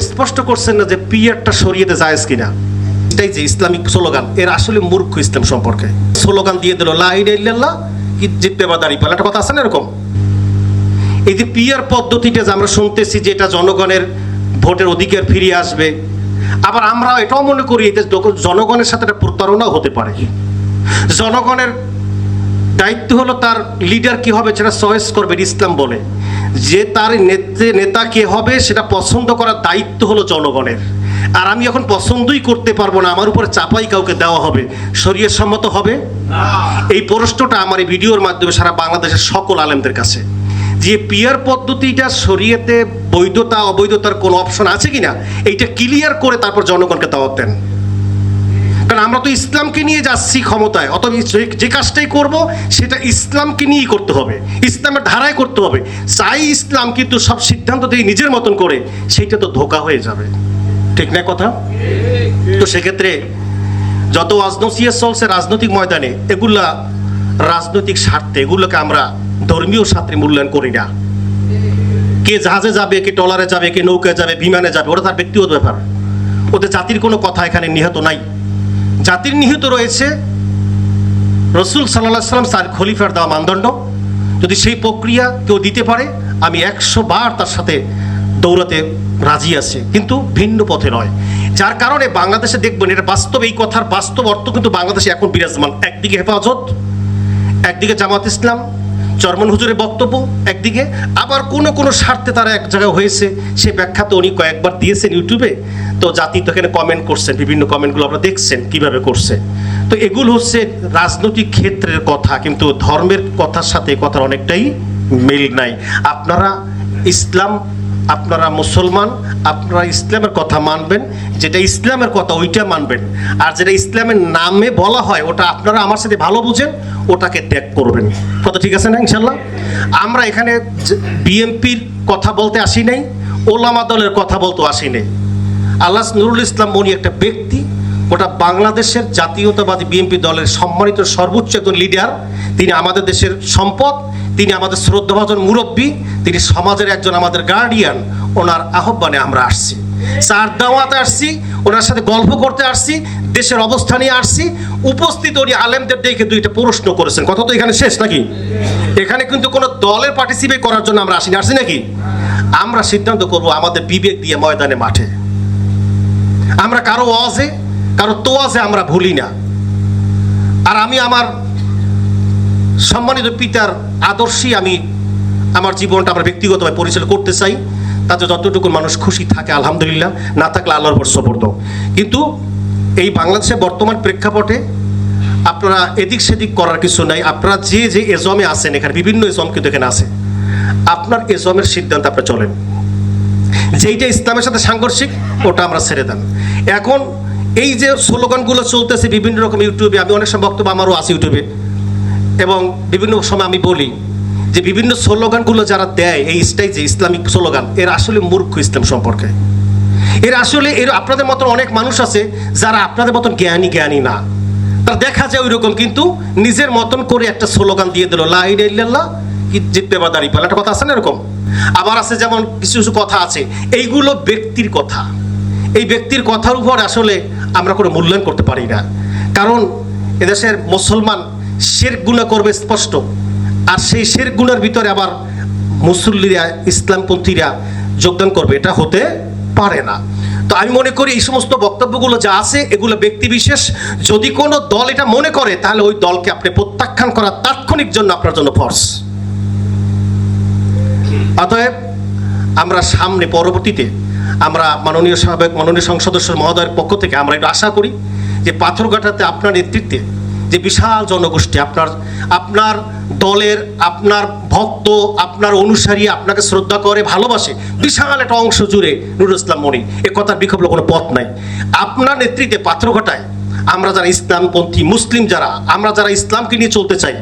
স্পষ্ট করছেন না যে পিয়ারটা শরীয়তে জায়েজ কিনা। এটাই যে ইসলামিক স্লোগান। এর আসলে মূর্খ ইসলাম সম্পর্কে। স্লোগান দিয়ে দিল, লা ইলাহা ইল্লাল্লাহ কি জিততে বা দাঁড়িয়ে পালা। একটা কথা আছে না এরকম? এই যে পিয়ার পদ্ধতিটা যে আমরা শুনতেছি যে এটা জনগণের ভোটের অধিকার ফিরিয়ে আসবে, আবার আমরা এটাও মনে করি এতে জনগণের সাথে একটা প্রতারণাও হতে পারে। জনগণের দায়িত্ব হলো তার লিডার কি হবে সেটা চয়েস করবে ইসলাম বলে। যে তার নেত্রে নেতা কে হবে সেটা পছন্দ করার দায়িত্ব হলো জনগণের। আর আমি এখন পছন্দই করতে পারব না আমার উপরে চাপাই কাউকে দেওয়া হবে। শরীর সম্মত হবে? এই প্রশ্নটা আমার এই ভিডিওর মাধ্যমে সারা বাংলাদেশের সকল আলেমদের কাছে। যে পিয়ার পদ্ধতিটা শরীয়তে বৈধতা অবৈধতার কোনো অপশন আছে কিনা এইটা ক্লিয়ার করে তারপর জনগণকে দাওয়াত দেন। কারণ আমরা তো ইসলামকে নিয়ে যাচ্ছি ক্ষমতায় অত যে কাজটাই করব, সেটা ইসলামকে নিয়েই করতে হবে, ইসলামের ধারায় করতে হবে। চাই ইসলাম কিন্তু সব সিদ্ধান্ত দিয়ে নিজের মতন করে, সেইটা তো ধোকা হয়ে যাবে। ঠিক না কথা? তো সেক্ষেত্রে যত রাজনৈতিক চলছে রাজনৈতিক ময়দানে, এগুলা রাজনৈতিক স্বার্থে, এগুলোকে আমরা ধর্মীয় স্বার্থে মূল্যায়ন করি না। কে জাহাজে যাবে, কে ট্রলারে যাবে, কে নৌকায় যাবে, বিমানে যাবে, ওটা তার ব্যক্তিগত ব্যাপার। ওদের জাতির কোনো কথা এখানে নিহত নাই। জাতির নিহিত রয়েছে। রসুল সাল্লাহ সাল্লাম তার খলিফার দেওয়া মানদণ্ড। যদি সেই প্রক্রিয়া কেউ দিতে পারে, আমি একশো বার তার সাথে দৌড়াতে রাজি আছে। কিন্তু ভিন্ন পথে নয়। যার কারণে বাংলাদেশে দেখবেন এটা বাস্তব, এই কথার বাস্তব অর্থ কিন্তু বাংলাদেশে এখন বিরাজমান। একদিকে হেফাজত, একদিকে জামাত ইসলাম, চরমন হুজুরের বক্তব্য, একদিকে আবার কোনো কোনো স্বার্থে তারা এক জায়গায় হয়েছে। সে ব্যাখ্যা তো উনি কয়েকবার দিয়েছেন ইউটিউবে। তো জাতি তো এখানে কমেন্ট করছেন বিভিন্ন কমেন্টগুলো আপনারা দেখছেন কীভাবে করছে। তো এগুলো হচ্ছে রাজনৈতিক ক্ষেত্রের কথা, কিন্তু ধর্মের কথার সাথে কথার অনেকটাই মিল নাই। আপনারা ইসলাম, আপনারা মুসলমান, আপনারা ইসলামের কথা মানবেন, যেটা ইসলামের কথা ওইটা মানবেন। আর যেটা ইসলামের নামে বলা হয়, ওটা আপনারা আমার সাথে ভালো বুঝেন, ওটাকে ত্যাগ করবেন। কথা ঠিক আছে না ইনশাল্লাহ আমরা এখানে বিএনপির কথা বলতে আসি নাই, ওলামা দলের কথা বলতে আসি নাই। আল্লাহ নুরুল ইসলাম মনি একটা ব্যক্তি ওটা বাংলাদেশের জাতীয়তাবাদী বিএনপি দলের সম্মানিত সর্বোচ্চ একজন লিডার তিনি আমাদের দেশের সম্পদ, তিনি আমাদের শ্রদ্ধাভাজন মুরব্বী, তিনি সমাজের একজন আমাদের গার্ডিয়ান ওনার আহ্বানে আমরা আসছি। চার দাওয়াতে আসছি, ওনার সাথে গল্প করতে আসছি, দেশের অবস্থা নিয়ে আসছি, উপস্থিত উনি আলেমদের দেখে দুইটা প্রশ্ন করেছেন। কথা তো এখানে শেষ নাকি? এখানে কিন্তু কোনো দলের পার্টিসিপেট করার জন্য আমরা আসিনি। আসছি নাকি? আমরা সিদ্ধান্ত করব আমাদের বিবেক দিয়ে ময়দানে মাঠে। আমরা কারও ওয়াজে, কারও তোয়াজে আমরা ভুলি না। আর আমি আমার সম্মানিত পিতার আদর্শই আমি আমার জীবনটা আমার ব্যক্তিগতভাবে পরিচালনা করতে চাই। তাতে যতটুকু মানুষ খুশি থাকে, আলহামদুলিল্লাহ, না থাকলে আল্লাহর বর্ষ পড়ত কিন্তু এই বাংলাদেশের বর্তমান প্রেক্ষাপটে আপনারা এদিক সেদিক করার কিছু নাই। আপনারা যে যে এজমে আছেন, এখানে বিভিন্ন এজম কিন্তু এখানে আছে। আপনার এজমের সিদ্ধান্ত আপনারা চলেন। যেইটা ইসলামের সাথে সাংঘর্ষিক, ওটা আমরা ছেড়ে দেন। এখন এই যে স্লোগানগুলো চলতেছে বিভিন্ন রকম ইউটিউবে, আমি অনেক সময় বক্তব্য আমারও আছে ইউটিউবে, এবং বিভিন্ন সময় আমি বলি যে বিভিন্ন স্লোগানগুলো যারা দেয়, এই স্টাই যে ইসলামিক স্লোগান, এর আসলে মূর্খ ইসলাম সম্পর্কে। এর আসলে এর আপনাদের মতন অনেক মানুষ আছে যারা আপনাদের মতন জ্ঞানী জ্ঞানী না। তারা দেখা যায় ওই রকম কিন্তু নিজের মতন করে একটা স্লোগান দিয়ে দিল, লা ইলাহা ইল্লাল্লাহ কি জিততে বা দাঁড়িয়ে একটা কথা আছে না এরকম? আবার আছে যেমন কিছু কিছু কথা আছে, এইগুলো ব্যক্তির কথা। এই ব্যক্তির কথার উপর আসলে আমরা কোনো মূল্যায়ন করতে পারি না। কারণ এদেশের মুসলমান শের গুণা করবে স্পষ্ট। আর সেই শের গুণার ভিতরে আবার মুসল্লিরা, ইসলামপন্থীরা যোগদান করবে, এটা হতে পারে না। তো আমি মনে করি এই সমস্ত বক্তব্যগুলো যা আছে, এগুলো ব্যক্তি বিশেষ। যদি কোনো দল এটা মনে করে, তাহলে ওই দলকে আপনি প্রত্যাখ্যান করা তাৎক্ষণিক জন্য আপনার জন্য ফর্স অতএব আমরা সামনে পরবর্তীতে আমরা মাননীয় সাবেক মাননীয় সংসদ সদস্য মহোদয়ের পক্ষ থেকে আমরা একটু আশা করি যে পাথরঘাটাতে আপনার নেতৃত্বে যে বিশাল জনগোষ্ঠী আপনার আপনার দলের, আপনার ভক্ত, আপনার অনুসারী আপনাকে শ্রদ্ধা করে, ভালোবাসে, বিশাল একটা অংশ জুড়ে নুরুল ইসলাম মনি, এ কথার বিকল্প কোনো পথ নাই। আপনার নেতৃত্বে পাথরঘাটায় আমরা যারা ইসলামপন্থী মুসলিম যারা, আমরা যারা ইসলামকে নিয়ে চলতে চাই,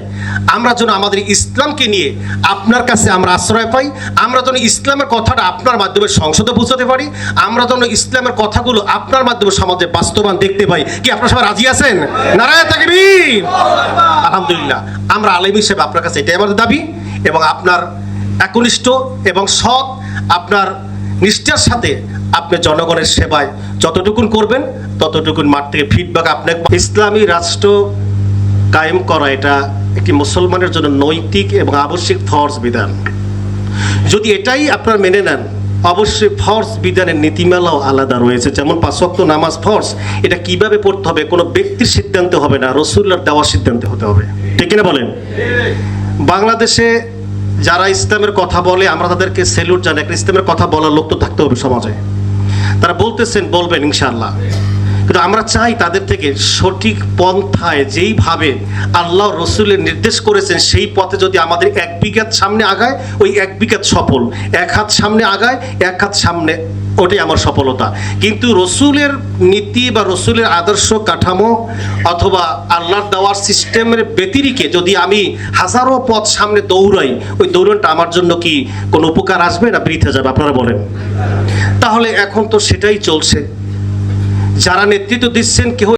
আমরা যেন আমাদের ইসলামকে নিয়ে আপনার কাছে আমরা আশ্রয় পাই, আমরা যেন ইসলামের কথাটা আপনার মাধ্যমে সংসদে পৌঁছাতে পারি, আমরা যেন ইসলামের কথাগুলো আপনার মাধ্যমে সমাজে বাস্তবায়ন দেখতে পাই। কি আপনারা সবাই রাজি আছেন? নারায়ণ তাকবীর! আলহামদুলিল্লাহ, আমরা আলেম হিসেবে আপনার কাছে এটাই আমাদের দাবি এবং আপনার একনিষ্ঠ এবং সৎ, আপনার নিষ্ঠার সাথে আপনি জনগণের সেবায় যতটুকুন করবেন ততটুকুন মাঠ থেকে ফিডব্যাক আপনাকে ইসলামী রাষ্ট্র কায়েম করা এটা একটি মুসলমানের জন্য নৈতিক এবং আবশ্যিক ফরজ বিধান। যদি এটাই আপনারা মেনে নেন অবশ্যই ফর্স বিধানের নীতিমালাও আলাদা রয়েছে। যেমন পাঁচক্ত নামাজ ফর্স এটা কীভাবে পড়তে হবে? কোনো ব্যক্তির সিদ্ধান্ত হবে না রসুল্লার দেওয়ার সিদ্ধান্ত হতে হবে। ঠিক কিনা বলেন? বাংলাদেশে যারা ইসলামের কথা বলে, আমরা তাদেরকে সেলুট জানি একটা ইসলামের কথা বলার লোক তো থাকতে হবে সমাজে। তারা বলতেছেন, বলবেন ইনশাআল্লাহ। কিন্তু আমরা চাই তাদের থেকে সঠিক পন্থায় যেইভাবে আল্লাহ রসুলের নির্দেশ করেছেন, সেই পথে যদি আমাদের এক বিঘাত সামনে আগায়, ওই এক বিঘাত সফল। এক হাত সামনে আগায়, এক হাত সামনে ওটাই আমার সফলতা। কিন্তু রসুলের নীতি বা রসুলের আদর্শ কাঠামো অথবা আল্লাহর দেওয়ার সিস্টেমের ব্যতিরিকে যদি আমি হাজারো পথ সামনে দৌড়াই, ওই দৌড়নটা আমার জন্য কি কোনো উপকার আসবে না বৃথা যাবে? আপনারা বলেন। তাহলে এখন তো সেটাই চলছে। যারা নেতৃত্ব দিচ্ছেন কেউ